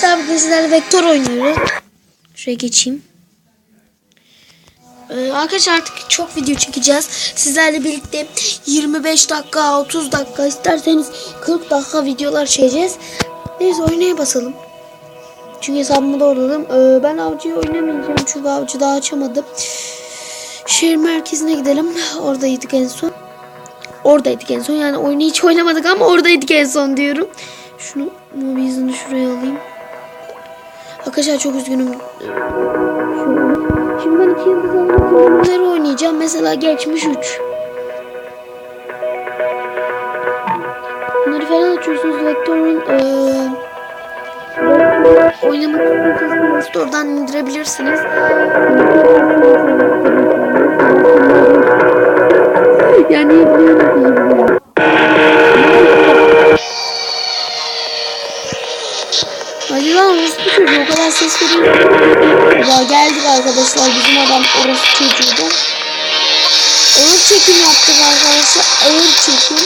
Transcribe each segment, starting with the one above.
arkadaşlar bugün sizlerle vektör oynuyoruz. Şuraya geçeyim. Ee, arkadaşlar artık çok video çekeceğiz. Sizlerle birlikte 25 dakika, 30 dakika isterseniz 40 dakika videolar çekeceğiz. Neyse oynaya basalım. Çünkü hesabımı doğruladım. Ee, ben avcıyı oynamayacağım çünkü avcı daha açamadım. Şehir merkezine gidelim. Oradaydık en son. Oradaydık en son. Yani oyunu hiç oynamadık ama oradaydık en son diyorum. Şunu mobil hızını şuraya alayım. Arkadaşlar çok üzgünüm. Şimdi ben iki yıldız almak oyunları oynayacağım. Mesela geçmiş 3. Bunları falan açıyorsunuz. Vektörün eee oynamak store'dan indirebilirsiniz. Yani biliyorum. Çocuğu o kadar ses veriyor. Ya geldik arkadaşlar bizim adam orospu çocuğu da. Ağır çekim yaptık arkadaşlar. Ağır çekim.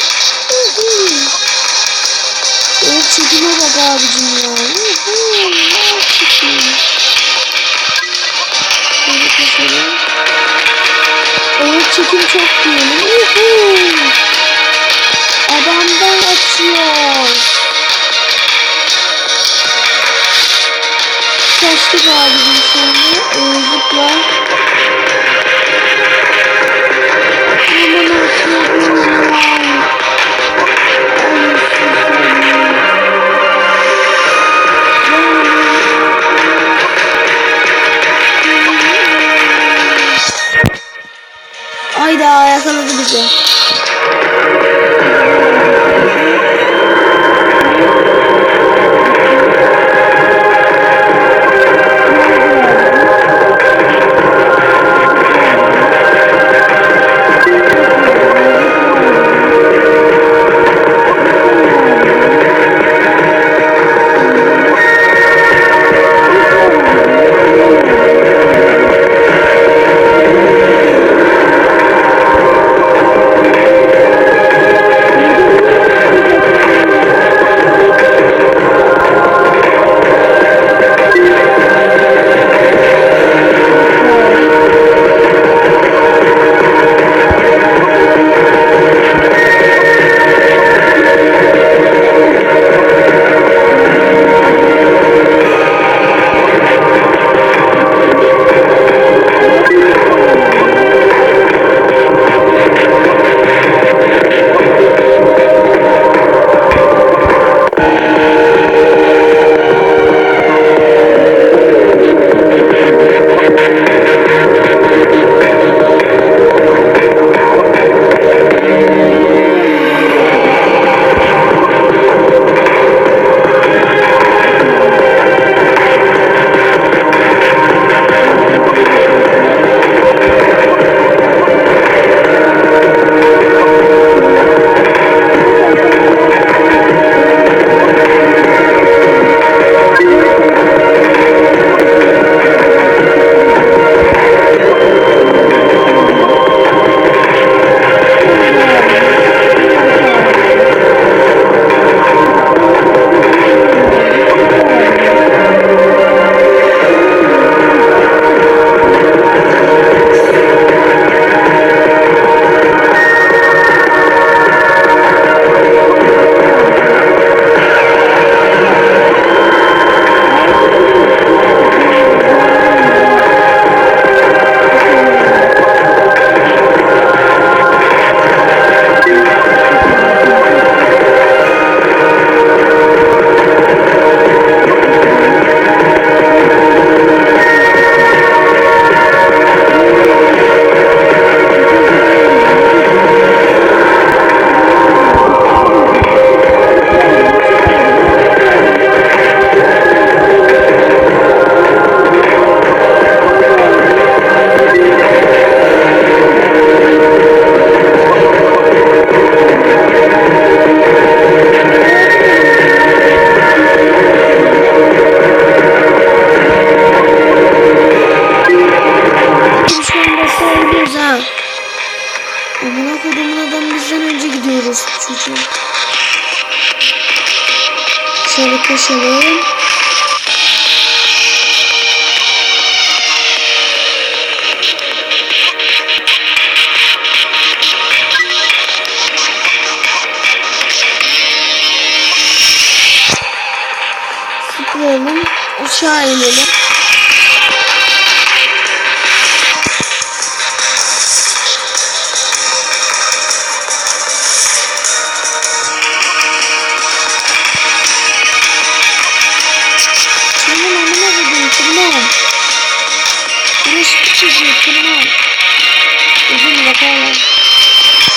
Ağır çekime bak abicim ya. Ağır çekim. Ağır çekim çok diyelim. Adamdan atıyor. Ee, zıpla. Aman atladım ya. Ayda yakaladı bizi.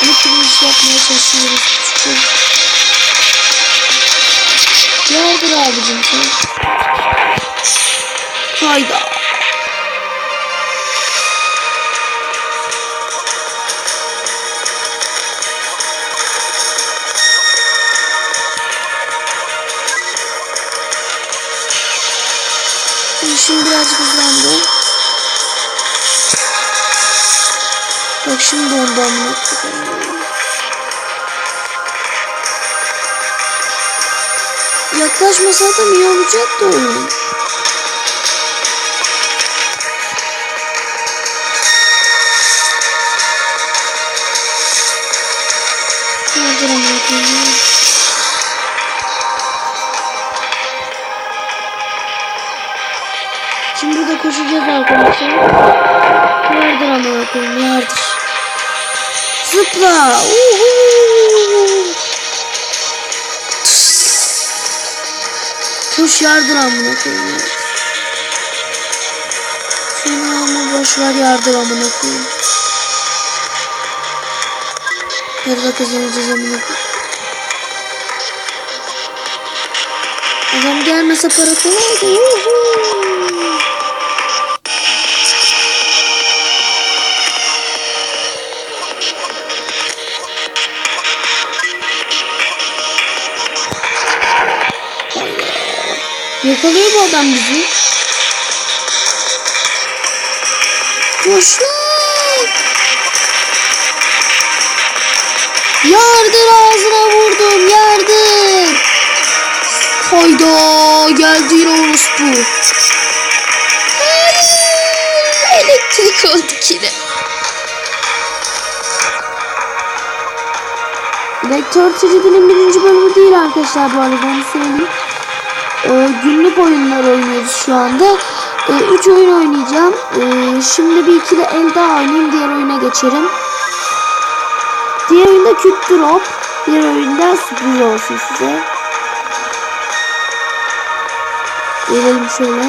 Bunu kimi iş yapmaya çalışıyoruz. Yardır abicim sen. Şimdi birazcık hızlandı. Bak şimdi amına koyayım. Yaklaşmasaydım iyi olacaktı oyun. Zıpla. Uhu. Koş yardır amına koyayım. Şunu ama boş ver yardır amına koyayım. Yarıda kazanacağız amına koyayım. Adam gelmese para kolaydı. Uhu. Yakalıyor bu adam bizi. Koş lan. Yardır ağzına vurdum yardır. Hayda geldi yine orospu. Hayır. Elektrik öldük yine. Vektör 3D'nin birinci bölümü değil arkadaşlar bu arada onu söyleyeyim. Ee, günlük oyunlar oynuyoruz şu anda. 3 oyun oynayacağım. Ee, şimdi bir iki de el daha oynayayım. Diğer oyuna geçerim. Diğer oyunda küt drop. Diğer oyunda sürpriz olsun size. Gelelim şöyle.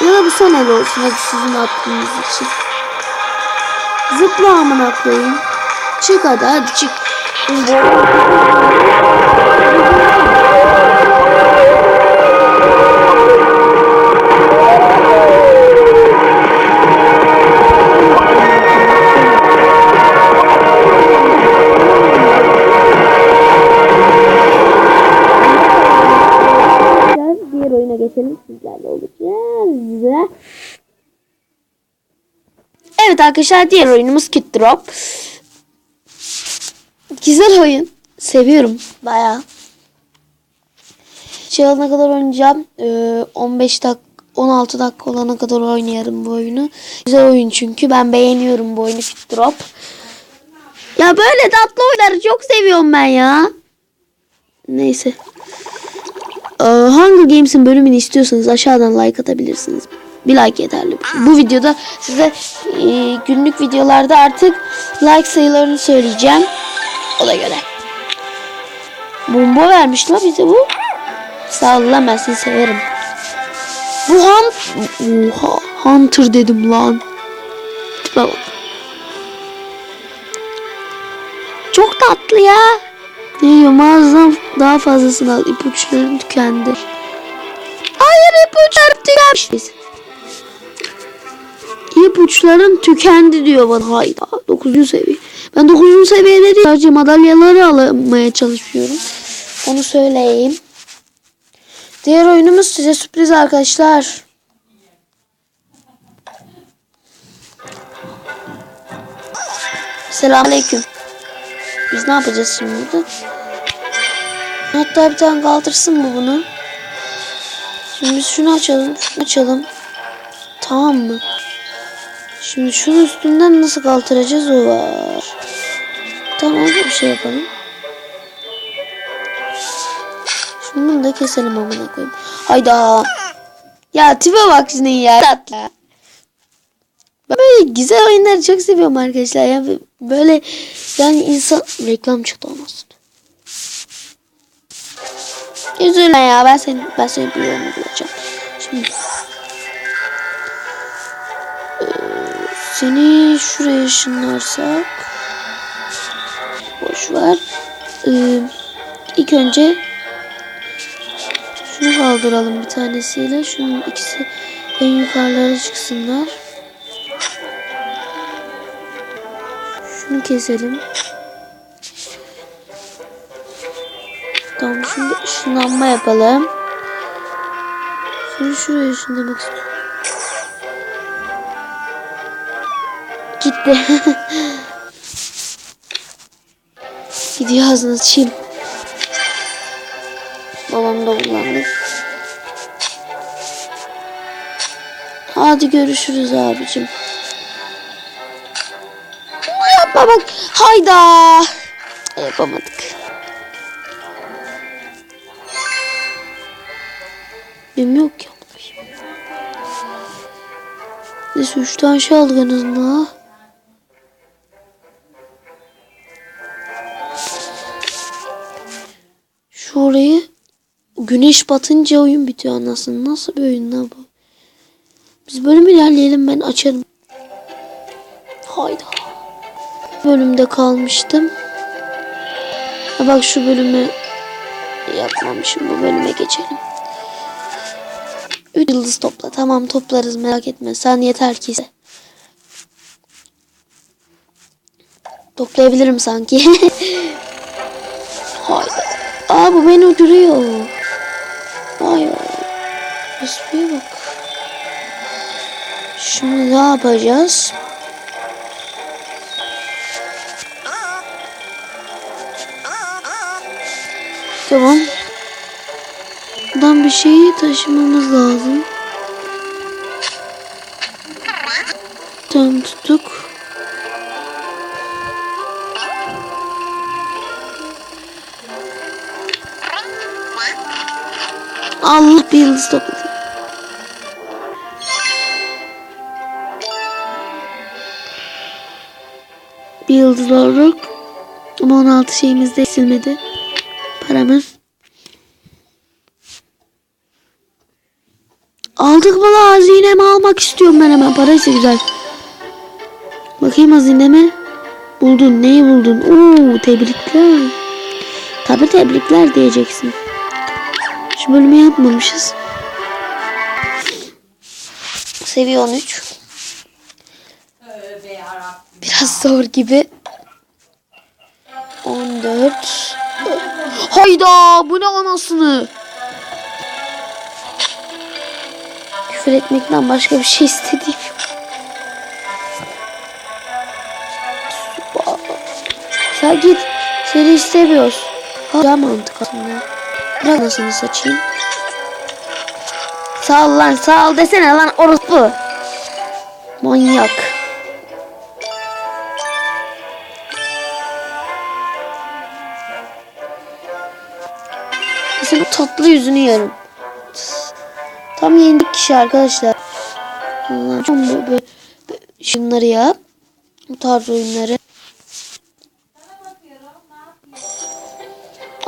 Ya da bu son el olsun. Hadi sizin attığınız için. Zıpla amına koyayım. Çık hadi hadi çık. Arkadaşlar diğer oyunumuz Kid Drop. Güzel oyun. Seviyorum bayağı. Şey olana kadar oynayacağım. Ee, 15 dakika 16 dakika olana kadar oynayarım bu oyunu. Güzel oyun çünkü ben beğeniyorum bu oyunu Kid Drop. Ya böyle tatlı oyunları çok seviyorum ben ya. Neyse. Ee, Hunger Games'in bölümünü istiyorsanız aşağıdan like atabilirsiniz. Bir like yeterli. Bu videoda size e, günlük videolarda artık like sayılarını söyleyeceğim. O da göre. Bomba vermiş la bize bu. Sağ ol lan severim. Bu hunt... Oha, Hunter dedim lan. Tipe. Çok tatlı ya. Ne mağazadan daha fazlasını al. İpuçlarım tükendi. Hayır ipuçlarım tükenmiş. İpuçlarım tükendi diyor bana. Hayda 9. seviye. Ben 9. seviyede değil. Sadece madalyaları almaya çalışıyorum. Onu söyleyeyim. Diğer oyunumuz size sürpriz arkadaşlar. Selamünaleyküm. Biz ne yapacağız şimdi burada? Hatta bir tane kaldırsın bu bunu. Şimdi şunu açalım. Şunu açalım. Tamam mı? Şimdi şunun üstünden nasıl kaldıracağız o var. Tamam bir şey yapalım. Şimdi bunu da keselim amına koyayım. Hayda. Ya tipe bak senin ya. Tatlı. Ben böyle güzel oyunları çok seviyorum arkadaşlar. Ya böyle yani insan reklam çıktı olmasın. Üzülme ya ben seni ben seni biliyorum bulacağım. Şimdi seni şuraya ışınlarsak boş ver. Ee, ilk önce şunu kaldıralım bir tanesiyle. Şunun ikisi en yukarılara çıksınlar. Şunu keselim. Tamam şimdi ışınlanma yapalım. Şimdi şuraya ışınlamak istiyorum. Gitti. Gidiyor ağzına sıçayım. Babam da kullandı. Hadi görüşürüz abicim. Yapma bak. Hayda. Yapamadık. Benim yok ki. Neyse üç tane şey aldık en azından. Orayı güneş batınca oyun bitiyor anasını. Nasıl bir oyun lan bu? Biz bölüm ilerleyelim ben açarım. Hayda. Bölümde kalmıştım. Ha bak şu bölümü yapmamışım. Bu bölüme geçelim. 3 yıldız topla. Tamam toplarız merak etme. Sen yeter ki. Toplayabilirim sanki. Hayda. Aa bu beni öldürüyor. Vay vay. Bak. Şimdi ne yapacağız? Tamam. Buradan bir şeyi taşımamız lazım. Tamam tuttuk. Allah bir yıldız topladım. Bir yıldız olduk. Ama 16 şeyimiz de silmedi. Paramız. Aldık mı la hazinemi almak istiyorum ben hemen. Paraysa güzel. Bakayım hazinemi. Buldun. Neyi buldun? Oo tebrikler. Tabi tebrikler diyeceksin. Şu bölümü yapmamışız. Seviye 13. Biraz zor gibi. 14. Hayda bu ne anasını? Küfür etmekten başka bir şey istediğim yok. Sen git. Seni istemiyoruz. Daha mantık aslında. Bırak nasıl saçayım. Sağ ol lan sağ ol desene lan orospu. Manyak. Senin tatlı yüzünü yerim. Tam yendik kişi arkadaşlar. Allah tam böyle, böyle şunları yap. Bu tarz oyunları.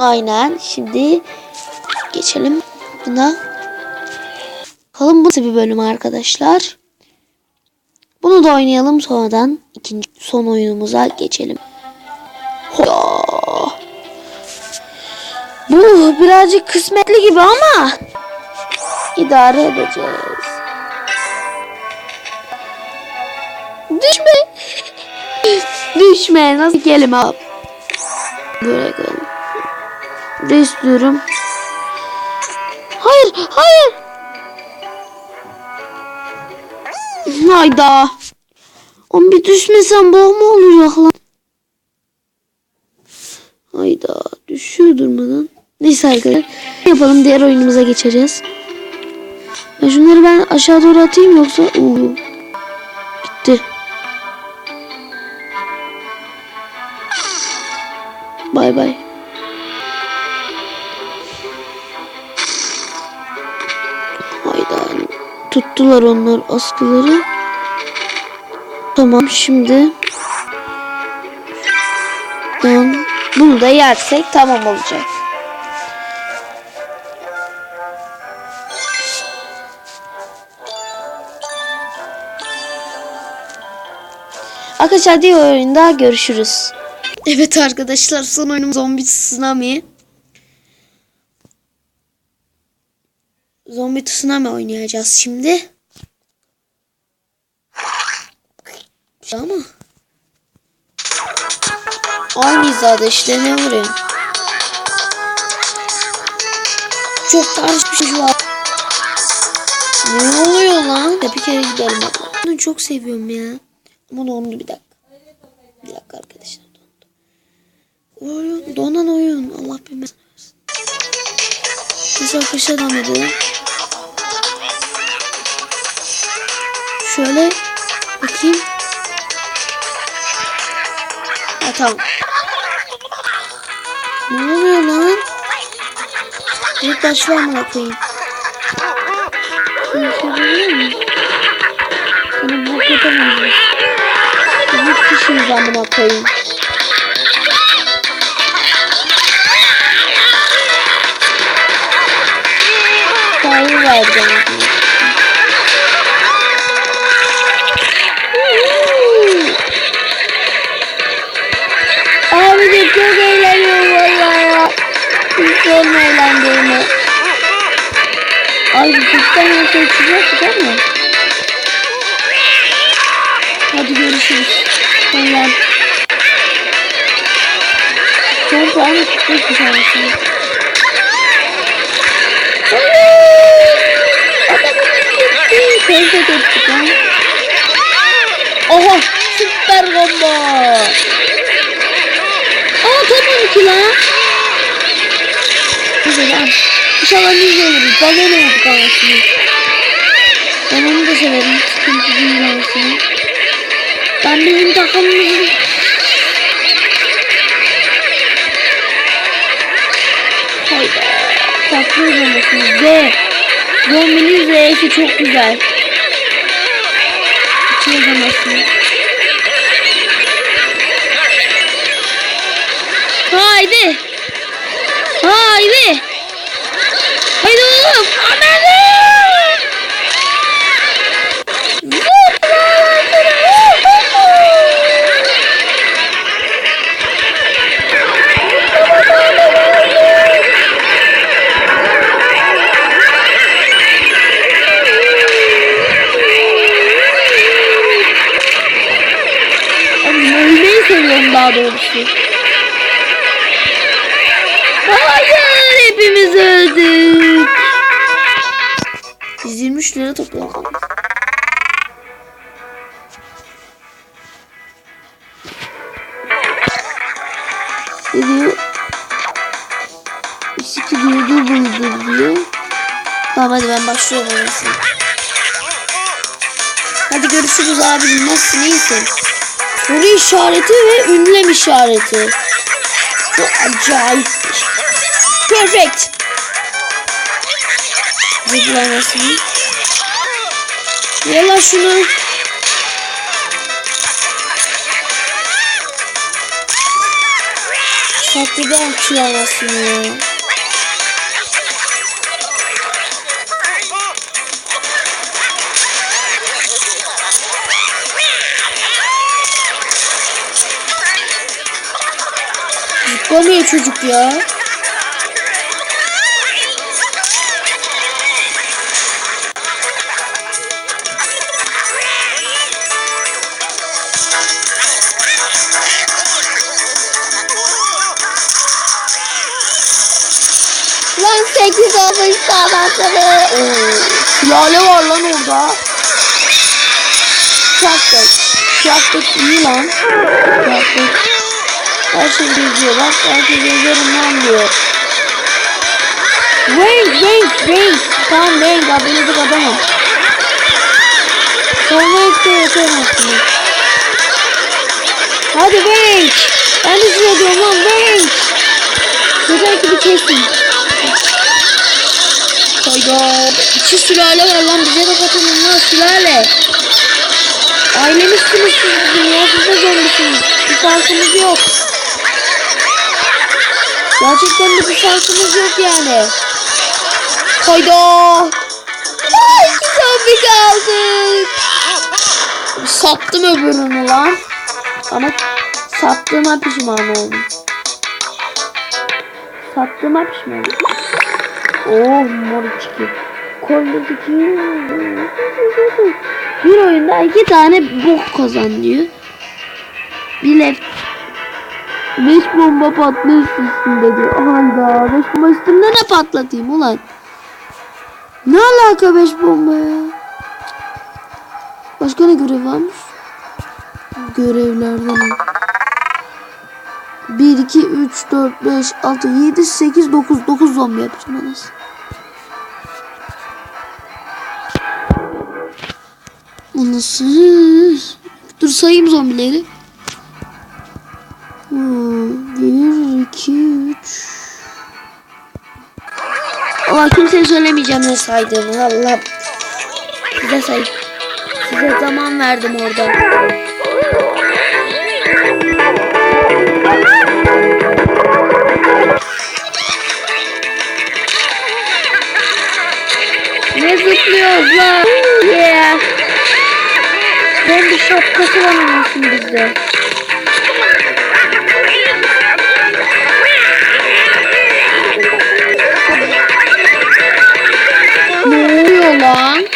Aynen. Şimdi geçelim buna. Bakalım bu nasıl bir bölüm arkadaşlar. Bunu da oynayalım sonradan ikinci son oyunumuza geçelim. Hoya. Bu birazcık kısmetli gibi ama idare edeceğiz. Düşme. Düşme. Nasıl kelime? Böyle koyalım. De istiyorum. Hayır, hayır. Hayda. On bir düşmesem boğma olacak lan. Hayda. Düşüyor durmadan. Neyse arkadaşlar. Yapalım diğer oyunumuza geçeceğiz. Ya şunları ben aşağı doğru atayım yoksa... Oo. Gitti. Bay bay. Tuttular onlar askıları. Tamam şimdi. Tamam. Bunu da yersek tamam olacak. Arkadaşlar diğer oyunda görüşürüz. Evet arkadaşlar son oyunum Zombi Tsunami. Zombi Tsunami oynayacağız şimdi. Ama aynı hizada işte ne vuruyor? Çok karışmış şu an. Ne oluyor lan? Ya bir kere gidelim. Bunu çok seviyorum ya. Ama dondu bir dakika. Bir dakika arkadaşlar dondu. Oyun, donan oyun. Allah bilmez. Biz arkadaşlar devam edelim. Şöyle bakayım. Ha tamam. Ne oluyor lan? Bir taş var mı koyayım? Bunu bu yapamayız. Bu kişiyiz amına koyayım. Sayı verdim. Sorma eğlendiğimi. Ay bu kuştan yoksa çıkacak değil mi? Hadi görüşürüz. Sonra. Son puanı tuttuk bir tanesini. Teyze ettik lan. Oha süper bomba. Aa top 12 lan. Lan. İnşallah biz oluruz. Balon olduk anasını. Ben onu da severim. Sıkıntı değil anasını. Ben bizim takımımızın Hayda. Farklı oynamasınız. Z. Zombinin Z'si çok güzel. Hiç yazamazsın. Öldük. 123 lira topladım. Ne diyor? İki diyor double'dır diyor. Tamam hadi ben başlıyorum oynasın. Hadi görüşürüz abi. Nasılsın iyisin? Soru işareti ve ünlem işareti. Çok acayip. Perfect. Zıplamasını. Yala şunu. Saklı bir akçılamasını ya. Zıplamıyor çocuk ya. Olmuş sabahları. Lale var lan orada. Çaktık. Çaktık iyi lan. Çaktık. Her şey geziyor. Bak her şey geziyorum lan diyor. Wait, wait, wait. Tamam wait. Abilecek adamım. Sonra işte yapamazsınız. Hadi wait. Ben de size diyorum lan wait. Güzel gibi kesin. Hayda. İki sülale var lan bize de katılın lan sülale. Ailemizsiniz siz bizim ya siz de zombisiniz. Bir farkımız yok. Gerçekten de bir farkımız yok yani. Hayda. Ay zombi kaldık. Sattım öbürünü lan. Ama sattığıma pişman oldum. Sattığıma pişman oldum. Oh mor içki. Kollu iki. Bir oyunda iki tane bok kazan diyor. Bilet. Beş bomba patlıyor üstünde diyor. Hayda beş bomba üstünde ne patlatayım ulan? Ne alaka beş bomba ya? Başka ne görev varmış? Görevlerden. 1, 2, 3, 4, 5, 6, 7, 8, 9. 9 zombi yapacağım anasını. O nasıl? Dur sayayım zombileri. Hmm, Bir, iki, üç. Allah kimseye söylemeyeceğim ne saydığımı. Allah. Size say. Size zaman verdim orada. Ne zıplıyoruz lan? Yeah. Bir şapkası var anasın bizde. Ne oluyor lan?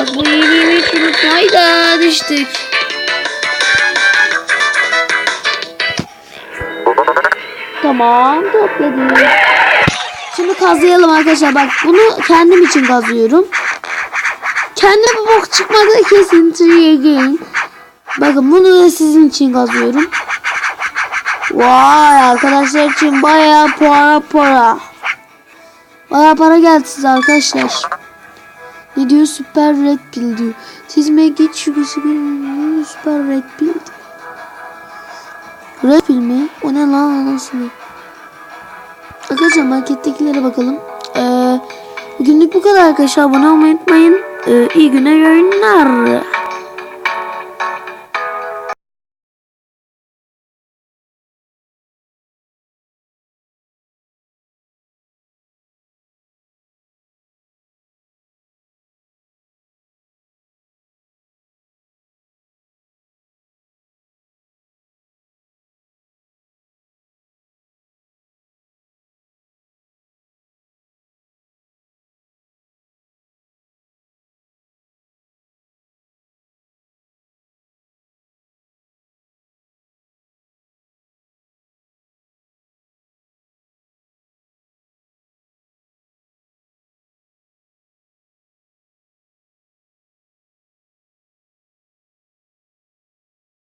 Bak bu iyiliğimi hiç unutma. Hayda düştük. Tamam topladım. Şimdi kazıyalım arkadaşlar. Bak bunu kendim için kazıyorum. Kendime bok çıkmadı kesinti gün. Bakın bunu da sizin için kazıyorum. Vay arkadaşlar için bayağı para para. Bayağı para geldi size arkadaşlar. Ne diyor? Süper Red Pill diyor. Siz mi geç şu Süper Red Pill. Red Pill mi? O ne lan nasıl? Arkadaşlar markettekilere bakalım. Ee, bugünlük bu kadar arkadaşlar. Abone olmayı unutmayın. Ee, iyi günler, iyi oyunlar.